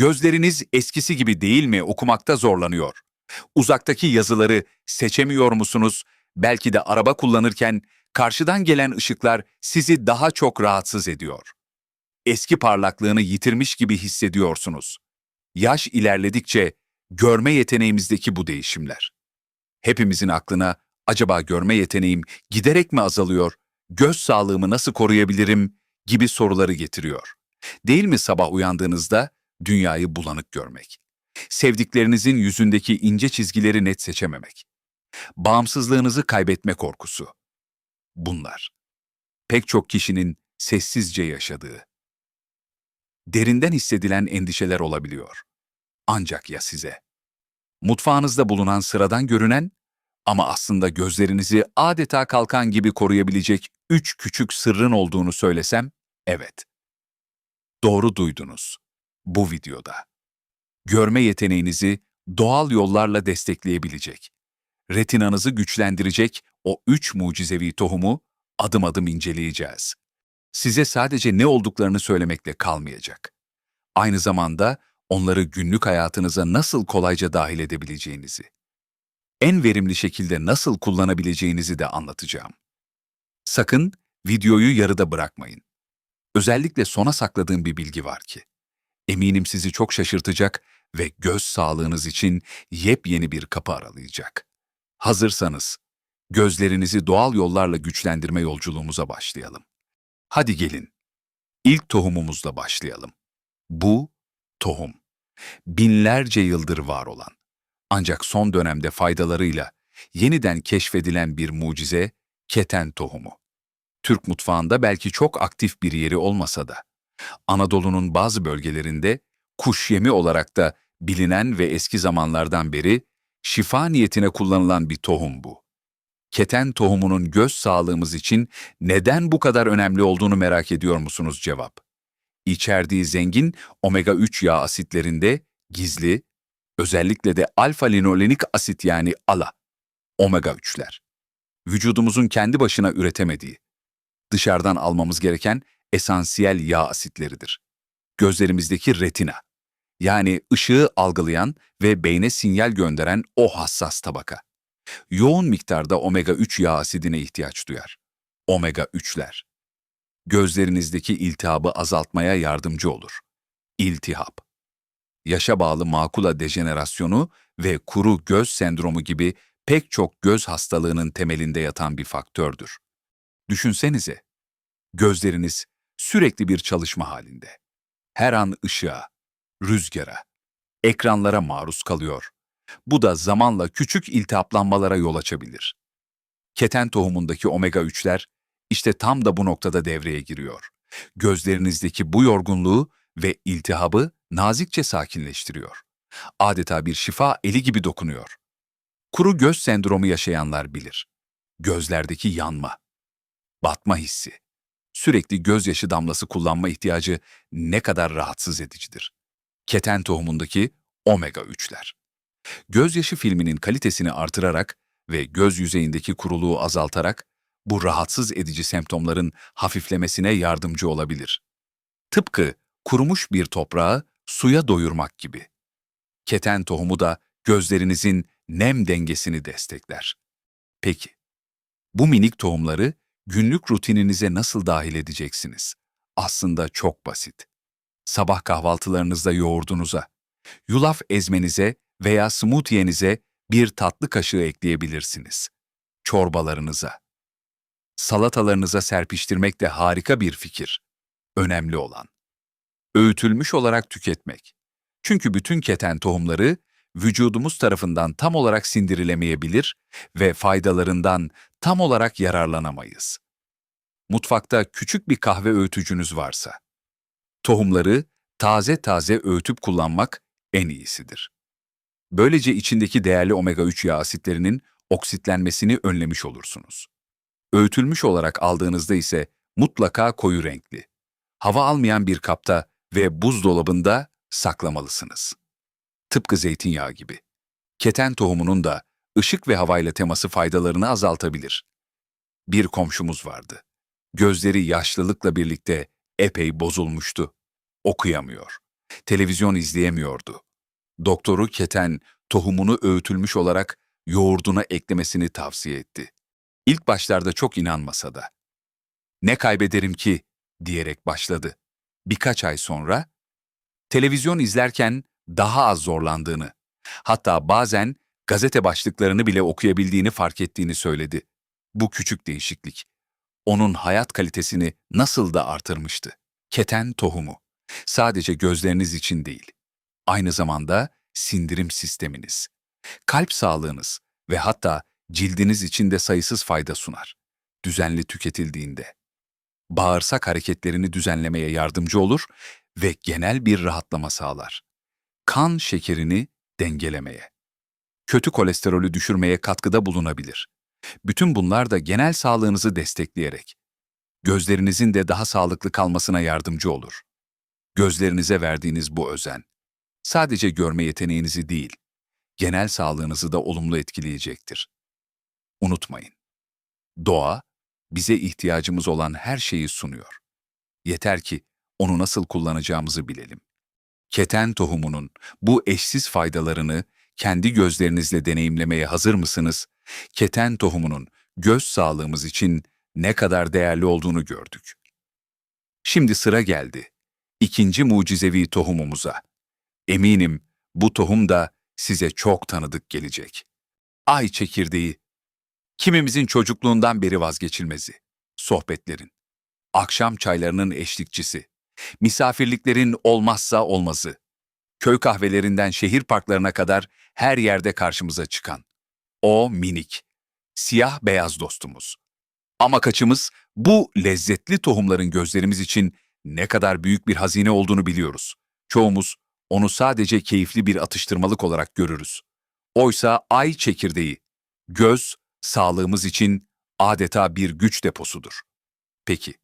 Gözleriniz eskisi gibi değil mi okumakta zorlanıyor. Uzaktaki yazıları seçemiyor musunuz? Belki de araba kullanırken karşıdan gelen ışıklar sizi daha çok rahatsız ediyor. Eski parlaklığını yitirmiş gibi hissediyorsunuz. Yaş ilerledikçe görme yeteneğimizdeki bu değişimler. Hepimizin aklına acaba görme yeteneğim giderek mi azalıyor, göz sağlığımı nasıl koruyabilirim gibi soruları getiriyor. Değil mi sabah uyandığınızda dünyayı bulanık görmek? Sevdiklerinizin yüzündeki ince çizgileri net seçememek. Bağımsızlığınızı kaybetme korkusu. Bunlar. Pek çok kişinin sessizce yaşadığı. Derinden hissedilen endişeler olabiliyor. Ancak ya size? Mutfağınızda bulunan sıradan görünen ama aslında gözlerinizi adeta kalkan gibi koruyabilecek üç küçük sırrın olduğunu söylesem, evet. Doğru duydunuz. Bu videoda. Görme yeteneğinizi doğal yollarla destekleyebilecek, retinanızı güçlendirecek o üç mucizevi tohumu adım adım inceleyeceğiz. Size sadece ne olduklarını söylemekle kalmayacak. Aynı zamanda onları günlük hayatınıza nasıl kolayca dahil edebileceğinizi, en verimli şekilde nasıl kullanabileceğinizi de anlatacağım. Sakın videoyu yarıda bırakmayın. Özellikle sona sakladığım bir bilgi var ki, eminim sizi çok şaşırtacak ve göz sağlığınız için yepyeni bir kapı aralayacak. Hazırsanız, gözlerinizi doğal yollarla güçlendirme yolculuğumuza başlayalım. Hadi gelin. İlk tohumumuzla başlayalım. Bu tohum. Binlerce yıldır var olan, ancak son dönemde faydalarıyla yeniden keşfedilen bir mucize keten tohumu. Türk mutfağında belki çok aktif bir yeri olmasa da, Anadolu'nun bazı bölgelerinde kuş yemi olarak da bilinen ve eski zamanlardan beri şifa niyetine kullanılan bir tohum bu. Keten tohumunun göz sağlığımız için neden bu kadar önemli olduğunu merak ediyor musunuz cevap? İçerdiği zengin omega-3 yağ asitlerinde gizli, özellikle de alfa-linolenik asit yani ALA, omega-3'ler. Vücudumuzun kendi başına üretemediği, dışarıdan almamız gereken esansiyel yağ asitleridir. Gözlerimizdeki retina, yani ışığı algılayan ve beyne sinyal gönderen o hassas tabaka. Yoğun miktarda omega-3 yağ asidine ihtiyaç duyar. Omega-3'ler. Gözlerinizdeki iltihabı azaltmaya yardımcı olur. İltihap. Yaşa bağlı makula dejenerasyonu ve kuru göz sendromu gibi pek çok göz hastalığının temelinde yatan bir faktördür. Düşünsenize, gözleriniz sürekli bir çalışma halinde. Her an ışığa, rüzgara, ekranlara maruz kalıyor. Bu da zamanla küçük iltihaplanmalara yol açabilir. Keten tohumundaki omega-3'ler işte tam da bu noktada devreye giriyor. Gözlerinizdeki bu yorgunluğu ve iltihabı nazikçe sakinleştiriyor. Adeta bir şifa eli gibi dokunuyor. Kuru göz sendromu yaşayanlar bilir. Gözlerdeki yanma, batma hissi, sürekli gözyaşı damlası kullanma ihtiyacı ne kadar rahatsız edicidir. Keten tohumundaki omega-3'ler. Gözyaşı filminin kalitesini artırarak ve göz yüzeyindeki kuruluğu azaltarak bu rahatsız edici semptomların hafiflemesine yardımcı olabilir. Tıpkı kurumuş bir toprağı suya doyurmak gibi. Keten tohumu da gözlerinizin nem dengesini destekler. Peki, bu minik tohumları günlük rutininize nasıl dahil edeceksiniz? Aslında çok basit. Sabah kahvaltılarınızda yoğurdunuza, yulaf ezmenize veya smoothie'nize bir tatlı kaşığı ekleyebilirsiniz. Çorbalarınıza. Salatalarınıza serpiştirmek de harika bir fikir. Önemli olan. Öğütülmüş olarak tüketmek. Çünkü bütün keten tohumları vücudumuz tarafından tam olarak sindirilemeyebilir ve faydalarından tam olarak yararlanamayız. Mutfakta küçük bir kahve öğütücünüz varsa, tohumları taze taze öğütüp kullanmak en iyisidir. Böylece içindeki değerli omega-3 yağ asitlerinin oksitlenmesini önlemiş olursunuz. Öğütülmüş olarak aldığınızda ise mutlaka koyu renkli, hava almayan bir kapta ve buzdolabında saklamalısınız. Tıpkı zeytinyağı gibi. Keten tohumunun da ışık ve havayla teması faydalarını azaltabilir. Bir komşumuz vardı. Gözleri yaşlılıkla birlikte epey bozulmuştu. Okuyamıyor. Televizyon izleyemiyordu. Doktoru keten tohumunu öğütülmüş olarak yoğurduna eklemesini tavsiye etti. İlk başlarda çok inanmasa da. Ne kaybederim ki diyerek başladı. Birkaç ay sonra televizyon izlerken daha az zorlandığını, hatta bazen gazete başlıklarını bile okuyabildiğini fark ettiğini söyledi. Bu küçük değişiklik onun hayat kalitesini nasıl da artırmıştı. Keten tohumu. Sadece gözleriniz için değil. Aynı zamanda sindirim sisteminiz, kalp sağlığınız ve hatta cildiniz için de sayısız fayda sunar. Düzenli tüketildiğinde. Bağırsak hareketlerini düzenlemeye yardımcı olur ve genel bir rahatlama sağlar. Kan şekerini dengelemeye. Kötü kolesterolü düşürmeye katkıda bulunabilir. Bütün bunlar da genel sağlığınızı destekleyerek gözlerinizin de daha sağlıklı kalmasına yardımcı olur. Gözlerinize verdiğiniz bu özen sadece görme yeteneğinizi değil, genel sağlığınızı da olumlu etkileyecektir. Unutmayın. Doğa bize ihtiyacımız olan her şeyi sunuyor. Yeter ki onu nasıl kullanacağımızı bilelim. Keten tohumunun bu eşsiz faydalarını kendi gözlerinizle deneyimlemeye hazır mısınız? Keten tohumunun göz sağlığımız için ne kadar değerli olduğunu gördük. Şimdi sıra geldi. İkinci mucizevi tohumumuza. Eminim bu tohum da size çok tanıdık gelecek. Ay çekirdeği. Kimimizin çocukluğundan beri vazgeçilmezi. Sohbetlerin. Akşam çaylarının eşlikçisi. Misafirliklerin olmazsa olmazı. Köy kahvelerinden şehir parklarına kadar her yerde karşımıza çıkan. O minik, siyah beyaz dostumuz. Ama kaçımız bu lezzetli tohumların gözlerimiz için ne kadar büyük bir hazine olduğunu biliyoruz. Çoğumuz onu sadece keyifli bir atıştırmalık olarak görürüz. Oysa ay çekirdeği, göz, sağlığımız için adeta bir güç deposudur. Peki,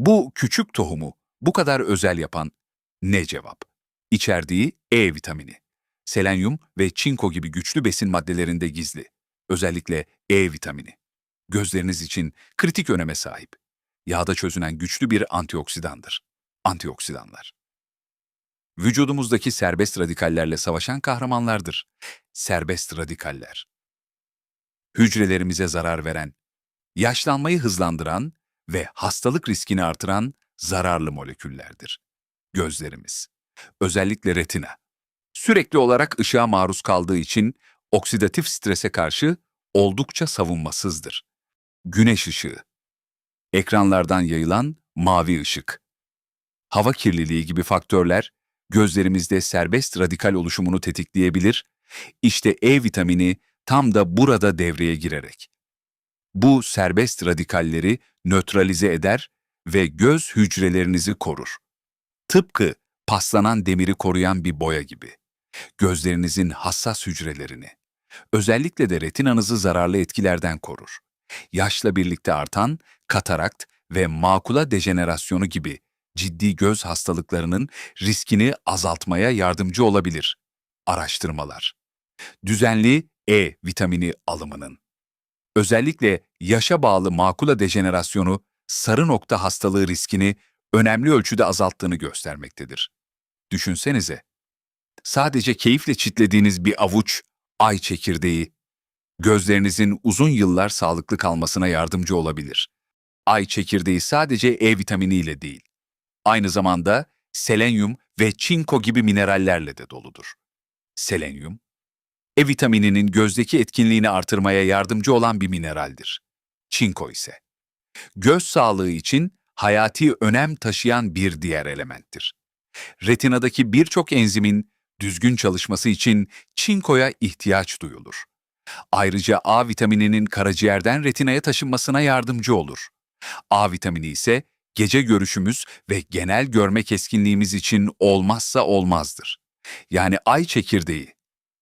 bu küçük tohumu bu kadar özel yapan ne cevap? İçerdiği E vitamini. Selenyum ve çinko gibi güçlü besin maddelerinde gizli. Özellikle E vitamini. Gözleriniz için kritik öneme sahip. Yağda çözünen güçlü bir antioksidandır. Antioksidanlar. Vücudumuzdaki serbest radikallerle savaşan kahramanlardır. Serbest radikaller. Hücrelerimize zarar veren, yaşlanmayı hızlandıran ve hastalık riskini artıran zararlı moleküllerdir. Gözlerimiz, özellikle retina, sürekli olarak ışığa maruz kaldığı için oksidatif strese karşı oldukça savunmasızdır. Güneş ışığı, ekranlardan yayılan mavi ışık, hava kirliliği gibi faktörler gözlerimizde serbest radikal oluşumunu tetikleyebilir, işte E vitamini tam da burada devreye girerek. Bu serbest radikalleri nötralize eder ve göz hücrelerinizi korur. Tıpkı paslanan demiri koruyan bir boya gibi. Gözlerinizin hassas hücrelerini, özellikle de retinanızı zararlı etkilerden korur. Yaşla birlikte artan katarakt ve makula dejenerasyonu gibi ciddi göz hastalıklarının riskini azaltmaya yardımcı olabilir. Araştırmalar. Düzenli E vitamini alımının. Özellikle yaşa bağlı makula dejenerasyonu sarı nokta hastalığı riskini önemli ölçüde azalttığını göstermektedir. Düşünsenize, sadece keyifle çitlediğiniz bir avuç ay çekirdeği, gözlerinizin uzun yıllar sağlıklı kalmasına yardımcı olabilir. Ay çekirdeği sadece E vitaminiyle değil, aynı zamanda selenyum ve çinko gibi minerallerle de doludur. Selenyum, E vitamininin gözdeki etkinliğini artırmaya yardımcı olan bir mineraldir. Çinko ise, göz sağlığı için hayati önem taşıyan bir diğer elementtir. Retinadaki birçok enzimin düzgün çalışması için çinkoya ihtiyaç duyulur. Ayrıca A vitamininin karaciğerden retinaya taşınmasına yardımcı olur. A vitamini ise gece görüşümüz ve genel görme keskinliğimiz için olmazsa olmazdır. Yani ay çekirdeği,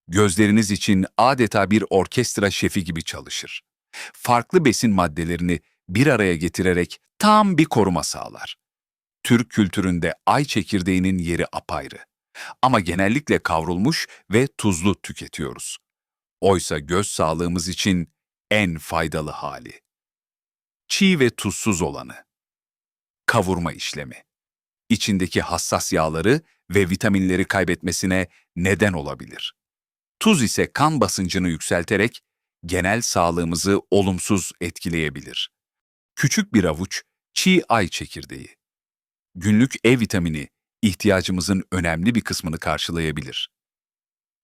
gözleriniz için adeta bir orkestra şefi gibi çalışır. Farklı besin maddelerini bir araya getirerek tam bir koruma sağlar. Türk kültüründe ay çekirdeğinin yeri apayrı. Ama genellikle kavrulmuş ve tuzlu tüketiyoruz. Oysa göz sağlığımız için en faydalı hali. Çiğ ve tuzsuz olanı. Kavurma işlemi. İçindeki hassas yağları ve vitaminleri kaybetmesine neden olabilir. Tuz ise kan basıncını yükselterek genel sağlığımızı olumsuz etkileyebilir. Küçük bir avuç çiğ ay çekirdeği. Günlük E vitamini ihtiyacımızın önemli bir kısmını karşılayabilir.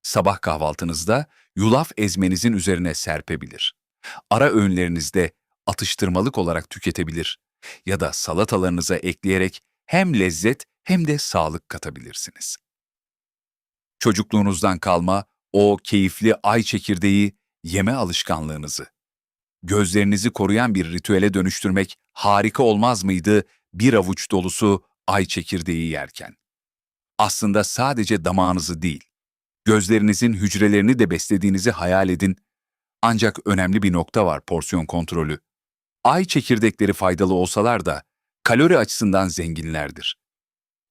Sabah kahvaltınızda yulaf ezmenizin üzerine serpebilir. Ara öğünlerinizde atıştırmalık olarak tüketebilir ya da salatalarınıza ekleyerek hem lezzet hem de sağlık katabilirsiniz. Çocukluğunuzdan kalma o keyifli ay çekirdeği yeme alışkanlığınızı, gözlerinizi koruyan bir ritüele dönüştürmek harika olmaz mıydı bir avuç dolusu ay çekirdeği yerken? Aslında sadece damağınızı değil, gözlerinizin hücrelerini de beslediğinizi hayal edin. Ancak önemli bir nokta var porsiyon kontrolü. Ay çekirdekleri faydalı olsalar da kalori açısından zenginlerdir.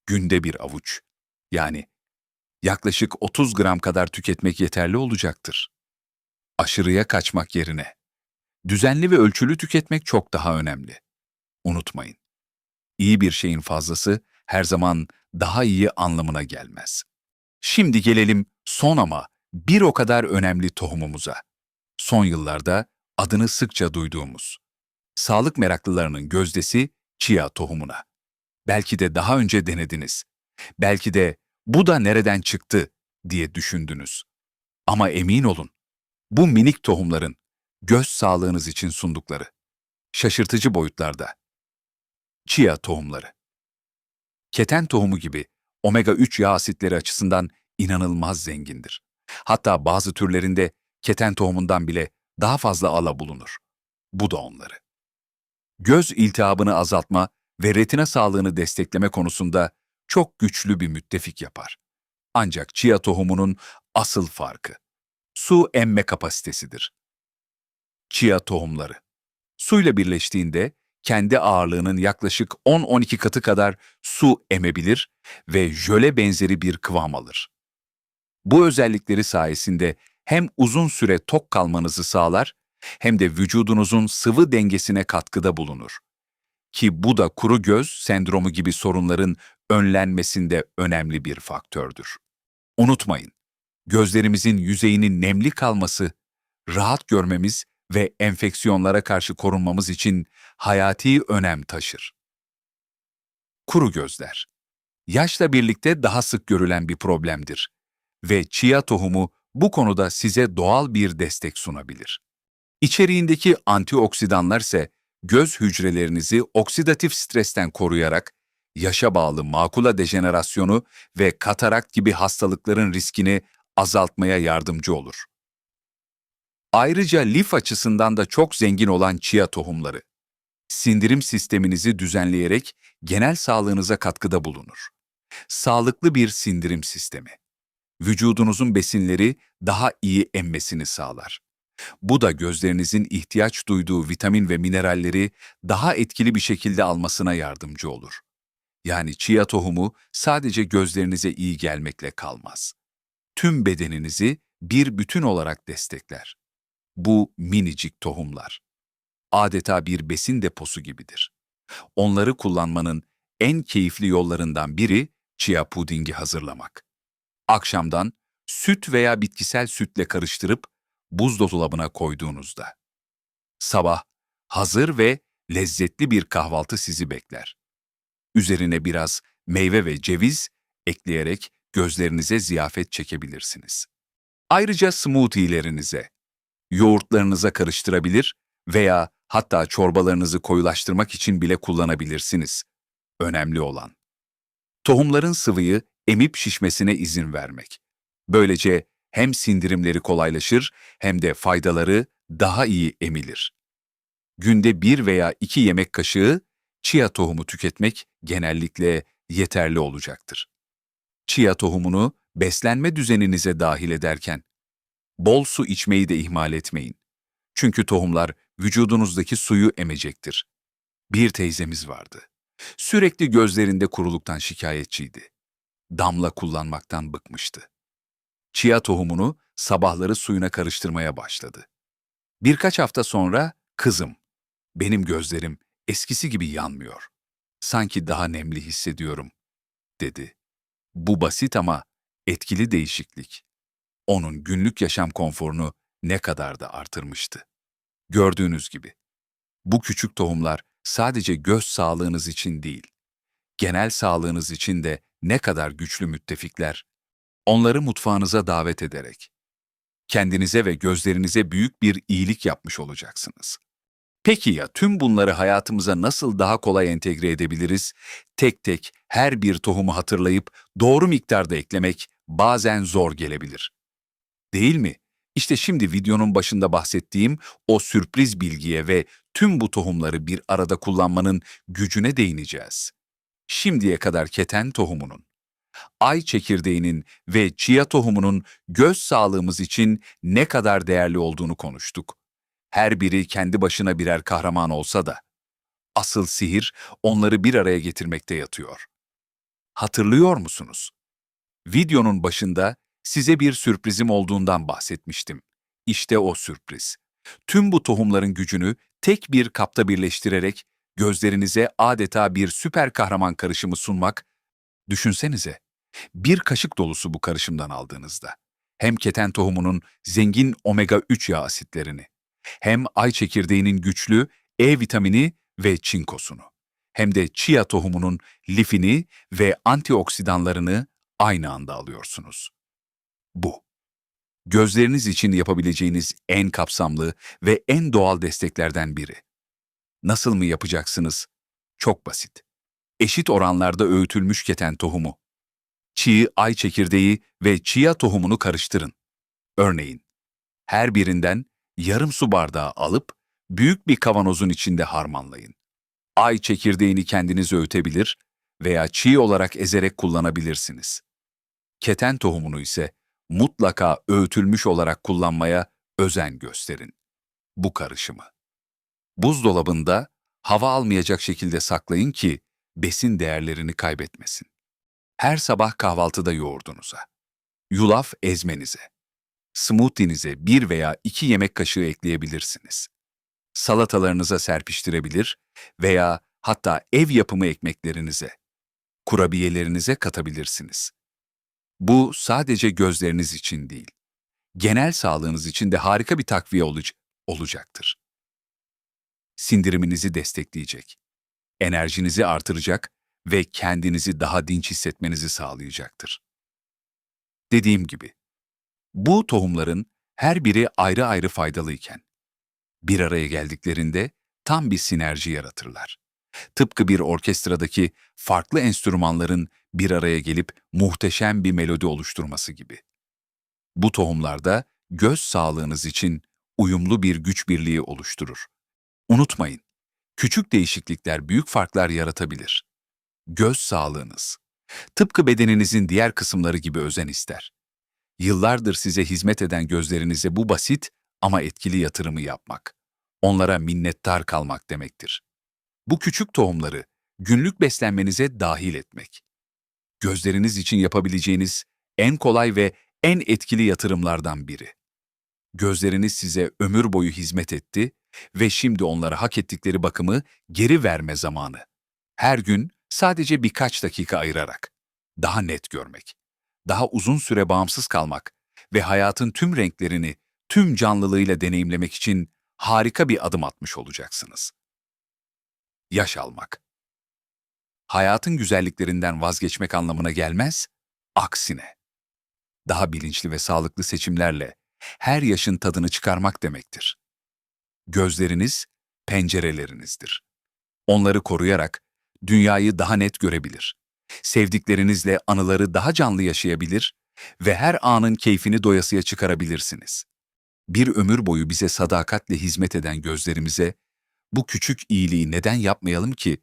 Günde bir avuç, yani yaklaşık 30 gram kadar tüketmek yeterli olacaktır. Aşırıya kaçmak yerine düzenli ve ölçülü tüketmek çok daha önemli. Unutmayın. İyi bir şeyin fazlası her zaman daha iyi anlamına gelmez. Şimdi gelelim son ama bir o kadar önemli tohumumuza. Son yıllarda adını sıkça duyduğumuz. Sağlık meraklılarının gözdesi chia tohumuna. Belki de daha önce denediniz. Belki de bu da nereden çıktı diye düşündünüz. Ama emin olun, bu minik tohumların göz sağlığınız için sundukları şaşırtıcı boyutlarda. Chia tohumları. Keten tohumu gibi omega-3 yağ asitleri açısından inanılmaz zengindir. Hatta bazı türlerinde keten tohumundan bile daha fazla ala bulunur. Bu da onları. Göz iltihabını azaltma ve retina sağlığını destekleme konusunda çok güçlü bir müttefik yapar. Ancak chia tohumunun asıl farkı su emme kapasitesidir. Chia tohumları suyla birleştiğinde kendi ağırlığının yaklaşık 10-12 katı kadar su emebilir ve jöle benzeri bir kıvam alır. Bu özellikleri sayesinde hem uzun süre tok kalmanızı sağlar hem de vücudunuzun sıvı dengesine katkıda bulunur. Ki bu da kuru göz sendromu gibi sorunların önlenmesinde önemli bir faktördür. Unutmayın, gözlerimizin yüzeyinin nemli kalması, rahat görmemiz ve enfeksiyonlara karşı korunmamız için hayati önem taşır. Kuru gözler. Yaşla birlikte daha sık görülen bir problemdir ve chia tohumu bu konuda size doğal bir destek sunabilir. İçeriğindeki antioksidanlar ise göz hücrelerinizi oksidatif stresten koruyarak yaşa bağlı makula dejenerasyonu ve katarakt gibi hastalıkların riskini azaltmaya yardımcı olur. Ayrıca lif açısından da çok zengin olan chia tohumları, sindirim sisteminizi düzenleyerek genel sağlığınıza katkıda bulunur. Sağlıklı bir sindirim sistemi, vücudunuzun besinleri daha iyi emmesini sağlar. Bu da gözlerinizin ihtiyaç duyduğu vitamin ve mineralleri daha etkili bir şekilde almasına yardımcı olur. Yani chia tohumu sadece gözlerinize iyi gelmekle kalmaz. Tüm bedeninizi bir bütün olarak destekler. Bu minicik tohumlar. Adeta bir besin deposu gibidir. Onları kullanmanın en keyifli yollarından biri chia pudingi hazırlamak. Akşamdan süt veya bitkisel sütle karıştırıp buzdolabına koyduğunuzda. Sabah hazır ve lezzetli bir kahvaltı sizi bekler. Üzerine biraz meyve ve ceviz ekleyerek gözlerinize ziyafet çekebilirsiniz. Ayrıca smoothie'lerinize, yoğurtlarınıza karıştırabilir veya hatta çorbalarınızı koyulaştırmak için bile kullanabilirsiniz. Önemli olan. Tohumların sıvıyı emip şişmesine izin vermek. Böylece hem sindirimleri kolaylaşır hem de faydaları daha iyi emilir. Günde bir veya iki yemek kaşığı chia tohumu tüketmek genellikle yeterli olacaktır. Chia tohumunu beslenme düzeninize dahil ederken, bol su içmeyi de ihmal etmeyin. Çünkü tohumlar vücudunuzdaki suyu emecektir. Bir teyzemiz vardı. Sürekli gözlerinde kuruluktan şikayetçiydi. Damla kullanmaktan bıkmıştı. Chia tohumunu sabahları suyuna karıştırmaya başladı. Birkaç hafta sonra kızım, benim gözlerim eskisi gibi yanmıyor. Sanki daha nemli hissediyorum, dedi. Bu basit ama etkili değişiklik onun günlük yaşam konforunu ne kadar da artırmıştı. Gördüğünüz gibi bu küçük tohumlar sadece göz sağlığınız için değil, genel sağlığınız için de ne kadar güçlü müttefikler. Onları mutfağınıza davet ederek kendinize ve gözlerinize büyük bir iyilik yapmış olacaksınız. Peki ya tüm bunları hayatımıza nasıl daha kolay entegre edebiliriz? Tek tek her bir tohumu hatırlayıp doğru miktarda eklemek bazen zor gelebilir. Değil mi? İşte şimdi videonun başında bahsettiğim o sürpriz bilgiye ve tüm bu tohumları bir arada kullanmanın gücüne değineceğiz. Şimdiye kadar keten tohumunun, ay çekirdeğinin ve chia tohumunun göz sağlığımız için ne kadar değerli olduğunu konuştuk. Her biri kendi başına birer kahraman olsa da, asıl sihir onları bir araya getirmekte yatıyor. Hatırlıyor musunuz? Videonun başında size bir sürprizim olduğundan bahsetmiştim. İşte o sürpriz. Tüm bu tohumların gücünü tek bir kapta birleştirerek gözlerinize adeta bir süper kahraman karışımı sunmak, düşünsenize, bir kaşık dolusu bu karışımdan aldığınızda, hem keten tohumunun zengin omega-3 yağ asitlerini, hem ay çekirdeğinin güçlü E vitamini ve çinkosunu, hem de chia tohumunun lifini ve antioksidanlarını aynı anda alıyorsunuz. Bu. Gözleriniz için yapabileceğiniz en kapsamlı ve en doğal desteklerden biri. Nasıl mı yapacaksınız? Çok basit. Eşit oranlarda öğütülmüş keten tohumu, çiğ ay çekirdeği ve chia tohumunu karıştırın. Örneğin, her birinden yarım su bardağı alıp büyük bir kavanozun içinde harmanlayın. Ay çekirdeğini kendiniz öğütebilir veya çiğ olarak ezerek kullanabilirsiniz. Keten tohumunu ise mutlaka öğütülmüş olarak kullanmaya özen gösterin. Bu karışımı. Buzdolabında hava almayacak şekilde saklayın ki besin değerlerini kaybetmesin. Her sabah kahvaltıda yoğurdunuza, yulaf ezmenize, smoothie'nize bir veya iki yemek kaşığı ekleyebilirsiniz. Salatalarınıza serpiştirebilir veya hatta ev yapımı ekmeklerinize, kurabiyelerinize katabilirsiniz. Bu sadece gözleriniz için değil, genel sağlığınız için de harika bir takviye oluc olacaktır. Sindiriminizi destekleyecek, enerjinizi artıracak ve kendinizi daha dinç hissetmenizi sağlayacaktır. Dediğim gibi, bu tohumların her biri ayrı ayrı faydalıyken, bir araya geldiklerinde tam bir sinerji yaratırlar. Tıpkı bir orkestradaki farklı enstrümanların bir araya gelip muhteşem bir melodi oluşturması gibi. Bu tohumlarda göz sağlığınız için uyumlu bir güç birliği oluşturur. Unutmayın, küçük değişiklikler büyük farklar yaratabilir. Göz sağlığınız, tıpkı bedeninizin diğer kısımları gibi özen ister. Yıllardır size hizmet eden gözlerinize bu basit ama etkili yatırımı yapmak, onlara minnettar kalmak demektir. Bu küçük tohumları günlük beslenmenize dahil etmek. Gözleriniz için yapabileceğiniz en kolay ve en etkili yatırımlardan biri. Gözleriniz size ömür boyu hizmet etti ve şimdi onlara hak ettikleri bakımı geri verme zamanı. Her gün sadece birkaç dakika ayırarak daha net görmek, daha uzun süre bağımsız kalmak ve hayatın tüm renklerini tüm canlılığıyla deneyimlemek için harika bir adım atmış olacaksınız. Yaş almak. Hayatın güzelliklerinden vazgeçmek anlamına gelmez, aksine. Daha bilinçli ve sağlıklı seçimlerle her yaşın tadını çıkarmak demektir. Gözleriniz pencerelerinizdir. Onları koruyarak dünyayı daha net görebilir. Sevdiklerinizle anıları daha canlı yaşayabilir ve her anın keyfini doyasıya çıkarabilirsiniz. Bir ömür boyu bize sadakatle hizmet eden gözlerimize bu küçük iyiliği neden yapmayalım ki?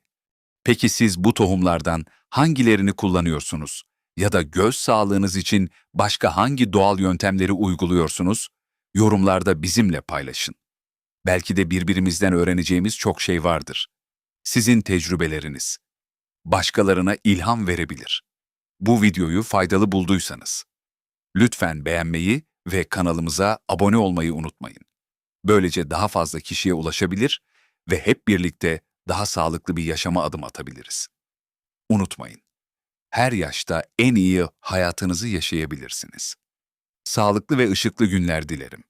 Peki siz bu tohumlardan hangilerini kullanıyorsunuz? Ya da göz sağlığınız için başka hangi doğal yöntemleri uyguluyorsunuz? Yorumlarda bizimle paylaşın. Belki de birbirimizden öğreneceğimiz çok şey vardır. Sizin tecrübeleriniz başkalarına ilham verebilir. Bu videoyu faydalı bulduysanız lütfen beğenmeyi ve kanalımıza abone olmayı unutmayın. Böylece daha fazla kişiye ulaşabilir ve hep birlikte daha sağlıklı bir yaşama adım atabiliriz. Unutmayın, her yaşta en iyi hayatınızı yaşayabilirsiniz. Sağlıklı ve ışıklı günler dilerim.